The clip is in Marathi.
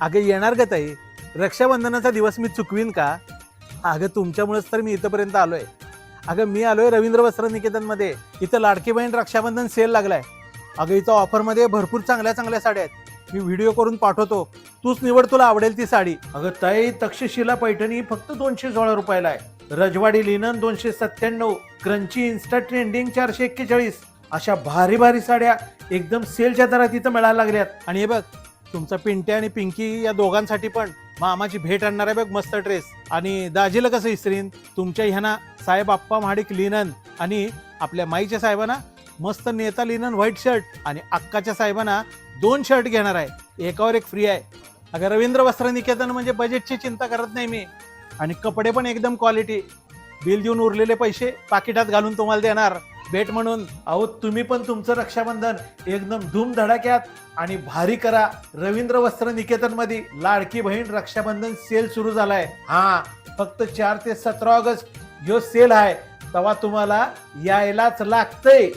अगं येणार का ताई. रक्षाबंधनाचा दिवस मी चुकवीन का? अगं तुमच्यामुळेच तर मी इथंपर्यंत आलोय. अगं मी आलोय रवींद्र वस्त्र निकेतनमध्ये इथं लाडकी बहीण रक्षाबंधन सेल लागलाय. अगं इथं ऑफरमध्ये भरपूर चांगल्या चांगल्या साड्या आहेत. मी व्हिडिओ करून पाठवतो. तूच निवड तुला आवडेल ती साडी. अगं ताई तक्षशिला पैठणी फक्त दोनशे सोळा रुपयाला आहे. रजवाडी लिनन दोनशे सत्त्याण्णव क्रंची इन्स्टा ट्रेंडिंग चारशे एक्केचाळीस. अशा भारी भारी साड्या एकदम सेलच्या दरात इथं मिळायला लागल्यात. आणि हे बघ तुमचा पिंटे आणि पिंकी या दोघांसाठी पण मामाची भेट आणणार आहे बघ मस्त ड्रेस. आणि दाजीला कसं इसरीन तुमच्या ह्याना साहेब आप्पा महाडिक लिनन आणि आपल्या माईच्या साहेबांना मस्त नेता लिनन व्हाईट शर्ट आणि अक्काच्या साहेबांना दोन शर्ट घेणार आहे. एकावर एक फ्री आहे. अगं रवींद्र वस्त्र निकेतन म्हणजे बजेटची चिंता करत नाही मी. आणि कपडे पण एकदम क्वालिटी बिल देऊन उरलेले पैसे पाकिटात घालून तुम्हाला देणार. भेट म्हणून अहो तुम्ही पण तुमचं रक्षाबंधन एकदम धूमधडाक्यात आणि भारी करा. रवींद्र वस्त्र निकेतनमध्ये लाडकी बहीण रक्षाबंधन सेल सुरू झालाय. हा फक्त चार ते सतरा ऑगस्ट जो सेल आहे. तेव्हा तुम्हाला यायलाच लागतंय.